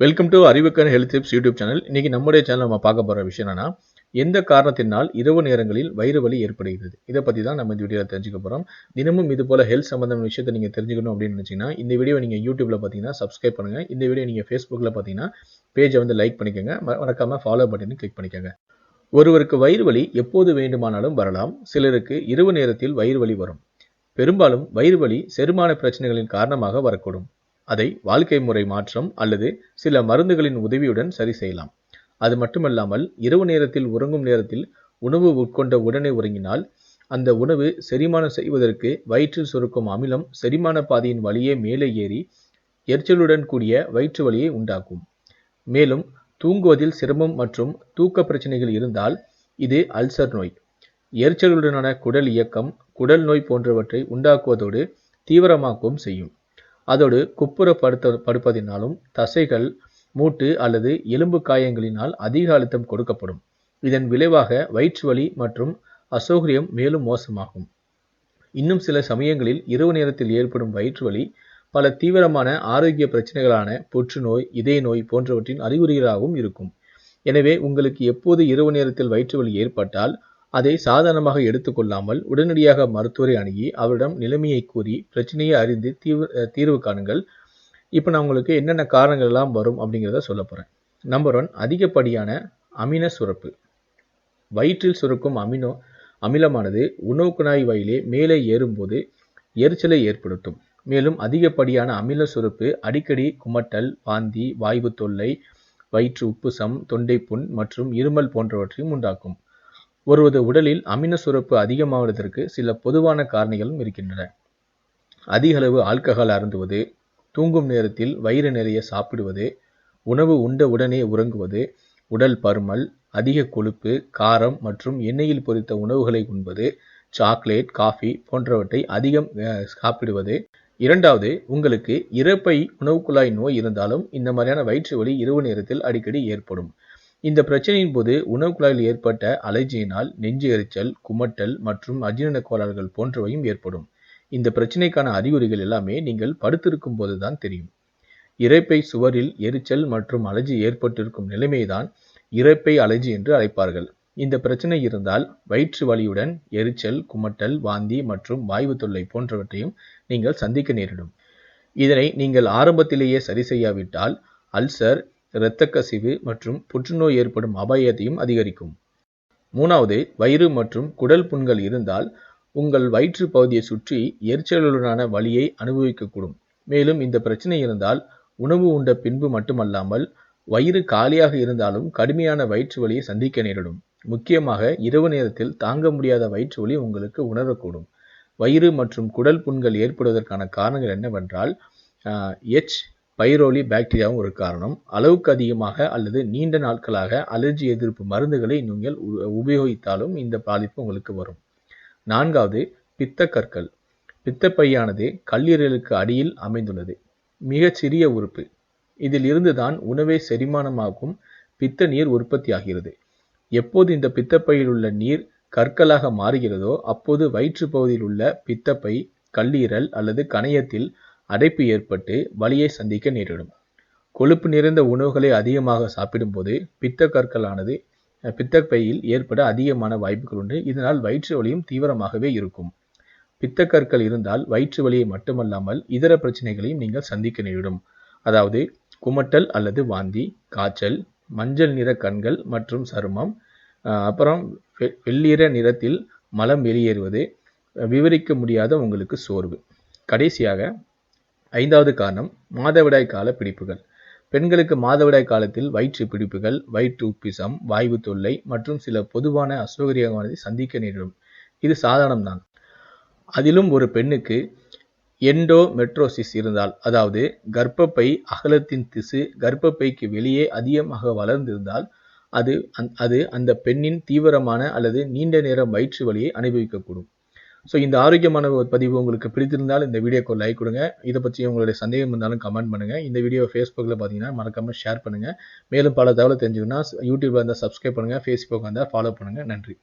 Welcome to அறிவுக்கன் health tips YouTube channel இன்றைக்கி நம்முடைய சேனல் நம்ம பார்க்க போகிற விஷயம் என்னன்னா எந்த காரணத்தினால் இரவு நேரங்களில் வயிறு வலி ஏற்படுகிறது? இதை பற்றி தான் நம்ம இந்த வீடியோவில் தெரிஞ்சுக்க போகிறோம் தினமும் இது போல் ஹெல்த் சம்மந்தமான விஷயத்தை நீங்கள் தெரிஞ்சுக்கணும் அப்படின்னு நினச்சிங்கன்னா இந்த வீடியோ நீங்கள் யூடியூப்பில் பார்த்தீங்கன்னா சப்ஸ்கிரைப் பண்ணுங்கள் இந்த வீடியோ நீங்கள் ஃபேஸ்புக்கில் பார்த்தீங்கன்னா பேஜை வந்து லைக் பண்ணிக்கோங்க. ம- ஃபாலோ பட்டனை கிளிக் பண்ணிக்கோங்க. ஒருவருக்கு வயிறு வலி எப்போது வேண்டுமானாலும் வரலாம். சிலருக்கு இரவு நேரத்தில் வயிறு வலி வரும். பெரும்பாலும் வயிறு வலி செரிமான பிரச்சனைகளின் காரணமாக வரக்கூடும். அதை வாழ்க்கை முறை மாற்றம் அல்லது சில மருந்துகளின் உதவியுடன் சரி செய்யலாம். அது மட்டுமல்லாமல் இரவு நேரத்தில் உறங்கும் நேரத்தில் உணவு உட்கொண்ட உடனே உறங்கினால் அந்த உணவு செரிமானம் செய்வதற்கு வயிற்றில் சுருக்கும் அமிலம் செரிமான பாதையின் வழியே மேலே ஏறி எரிச்சலுடன் கூடிய வயிற்று வலியை உண்டாக்கும். மேலும் தூங்குவதில் சிரமம் மற்றும் தூக்க பிரச்சனைகள் இருந்தால் இது அல்சர் நோய். எரிச்சலுடனான குடல் இயக்கம் குடல் நோய் போன்றவற்றை உண்டாக்குவதோடு தீவிரமாக்கவும் செய்யும். அதோடு குப்புற படுத்த படுப்பதினாலும் தசைகள் மூட்டு அல்லது எலும்பு காயங்களினால் அதிக அழுத்தம் கொடுக்கப்படும். இதன் விளைவாக வயிற்று வலி மற்றும் அசௌகரியம் மேலும் மோசமாகும். இன்னும் சில சமயங்களில் இரவு நேரத்தில் ஏற்படும் வயிற்று வலி பல தீவிரமான ஆரோக்கிய பிரச்சனைகளான புற்றுநோய் இதய நோய் போன்றவற்றின் அறிகுறிகளாகவும் இருக்கும். எனவே உங்களுக்கு எப்போது இரவு நேரத்தில் வயிற்று வலி ஏற்பட்டால் அதை சாதாரணமாக எடுத்துக்கொள்ளாமல் உடனடியாக மருத்துவரை அணுகி அவரிடம் நிலைமையை கூறி பிரச்சனையை அறிந்து தீர்வு தீர்வு காணுங்கள். இப்போ நான் உங்களுக்கு என்னென்ன காரணங்கள் எல்லாம் வரும் அப்படிங்கிறத சொல்ல போகிறேன் நம்பர் ஒன் அதிகப்படியான அமின சுரப்பு. வயிற்றில் சுரக்கும் அமினோ அமிலமானது உணவு குழாய் வயிலே மேலே ஏறும்போது எரிச்சலை ஏற்படுத்தும். மேலும் அதிகப்படியான அமில சுரப்பு அடிக்கடி குமட்டல் வாந்தி வாய்வு தொல்லை வயிற்று உப்புசம் தொண்டைப்புண் மற்றும் இருமல் போன்றவற்றையும் உண்டாக்கும். ஒருவரது உடலில் அமின சுரப்பு அதிகமாவதற்கு சில பொதுவான காரணிகளும் இருக்கின்றன. அதிக அளவு ஆல்கஹால் அருந்துவது தூங்கும் நேரத்தில் வயிறு நிறைய சாப்பிடுவது உணவு உண்ட உடனே உறங்குவது உடல் பருமல் அதிக கொழுப்பு காரம் மற்றும் எண்ணெயில் பொரித்த உணவுகளை உண்பது சாக்லேட் காஃபி போன்றவற்றை அதிகம் அஹ், சாப்பிடுவது. இரண்டாவது உங்களுக்கு இறப்பை உணவுக்குழாய் நோய் இருந்தாலும் இந்த மாதிரியான வயிற்று வலி இரவு நேரத்தில் அடிக்கடி ஏற்படும். இந்த பிரச்சனையின் போது உணவு குழாயில் ஏற்பட்ட அலர்ஜியினால் நெஞ்சு எரிச்சல் குமட்டல் மற்றும் அஜீரண கோளாறுகள் போன்றவையும் ஏற்படும். இந்த பிரச்சனைக்கான அறிகுறிகள் எல்லாமே நீங்கள் படுத்திருக்கும் போது தான் தெரியும். இரைப்பை சுவரில் எரிச்சல் மற்றும் அலர்ஜி ஏற்பட்டிருக்கும் நிலைமைதான் இரைப்பை அலர்ஜி என்று அழைப்பார்கள். இந்த பிரச்சனை இருந்தால் வயிற்று வலியுடன் எரிச்சல் குமட்டல் வாந்தி மற்றும் வாய்வு தொல்லை போன்றவற்றையும் நீங்கள் சந்திக்க நேரிடும். இதனை நீங்கள் ஆரம்பத்திலேயே சரி செய்யாவிட்டால் அல்சர் இரத்த கசிவு மற்றும் புற்றுநோய் ஏற்படும் அபாயத்தையும் அதிகரிக்கும். மூணாவது வயிறு மற்றும் குடல் புண்கள் இருந்தால் உங்கள் வயிற்று பகுதியை சுற்றி எரிச்சலுடனான வலியை அனுபவிக்கக்கூடும். மேலும் இந்த பிரச்சனை இருந்தால் உணவு உண்ட பின்பு மட்டுமல்லாமல் வயிறு காலியாக இருந்தாலும் கடுமையான வயிற்று வலியை சந்திக்க நேரிடும். முக்கியமாக இரவு நேரத்தில் தாங்க முடியாத வயிற்று வலி உங்களுக்கு உணரக்கூடும். வயிறு மற்றும் குடல் புண்கள் ஏற்படுவதற்கான காரணங்கள் என்னவென்றால் எச் பைரோலி பாக்டீரியாவும் ஒரு காரணம். அளவுக்கு அதிகமாக அல்லது நீண்ட நாட்களாக அலர்ஜி எதிர்ப்பு மருந்துகளை நீங்கள் உ- உபயோகித்தாலும் இந்த பாதிப்பு உங்களுக்கு வரும். நான்காவது பித்தக்கற்கள். பித்தப்பையானது கல்லீரலுக்கு அடியில் அமைந்துள்ளது. மிகச் சிறிய உறுப்பு. இதில் இருந்துதான் உணவை செரிமானமாக்கும் பித்த நீர் உற்பத்தியாகிறது. எப்போது இந்த பித்தப்பையில் உள்ள நீர் கற்களாக மாறுகிறதோ அப்போது வயிற்று பகுதியில் உள்ள பித்தப்பை கல்லீரல் அல்லது கணையத்தில் அடைப்பு ஏற்பட்டு வலியை சந்திக்க நேரிடும். கொழுப்பு நிறைந்த உணவுகளை அதிகமாக சாப்பிடும்போது பித்த கற்களானது பித்தப்பையில் ஏற்பட அதிகமான வாய்ப்புகள் உண்டு. இதனால் வயிற்று வலியும் தீவிரமாகவே இருக்கும். பித்தக்கற்கள் இருந்தால் வயிற்று வலியை மட்டுமல்லாமல் இதர பிரச்சனைகளையும் நீங்கள் சந்திக்க நேரிடும். அதாவது குமட்டல் அல்லது வாந்தி காய்ச்சல் மஞ்சள் நிற கண்கள் மற்றும் சருமம் அப்புறம் வெ- வெள்ளிற நிறத்தில் மலம் வெளியேறுவது விவரிக்க முடியாத உங்களுக்கு சோர்வு. கடைசியாக ஐந்தாவது காரணம் மாதவிடாய் கால பிடிப்புகள். பெண்களுக்கு மாதவிடாய் காலத்தில் வயிற்று பிடிப்புகள் வயிற்று உப்பிசம் வாய்வு தொல்லை மற்றும் சில பொதுவான அசௌகரியமானதை சந்திக்க நேரிடும். இது சாதாரணம்தான். அதிலும் ஒரு பெண்ணுக்கு எண்டோமெட்ரோசிஸ் இருந்தால் அதாவது கர்ப்பப்பை அகலத்தின் திசு கர்ப்பப்பைக்கு வெளியே அதிகமாக வளர்ந்திருந்தால் அது அது அந்த பெண்ணின் தீவிரமான அல்லது நீண்ட நேரம் வயிற்று வலியை அனுபவிக்கக்கூடும். ஸோ இந்த ஆரோக்கியமான ஒரு பதிவு உங்களுக்கு பிடித்திருந்தால் இந்த வீடியோக்கு லைக் கொடுங்க. இதை பற்றி உங்களுடைய சந்தேகம் இருந்தாலும் கமெண்ட் பண்ணுங்கள் இந்த வீடியோ ஃபேஸ்புக்கில் பார்த்தீங்கன்னா மறக்காமல் ஷேர் பண்ணுங்கள் மேலும் பல தகவலை தெரிஞ்சுக்கணும்னா யூடியூப்பில் இருந்தால் சப்ஸ்கிரைப் பண்ணுங்கள் ஃபேஸ்புக் இருந்தால் ஃபாலோ பண்ணுங்கள் நன்றி.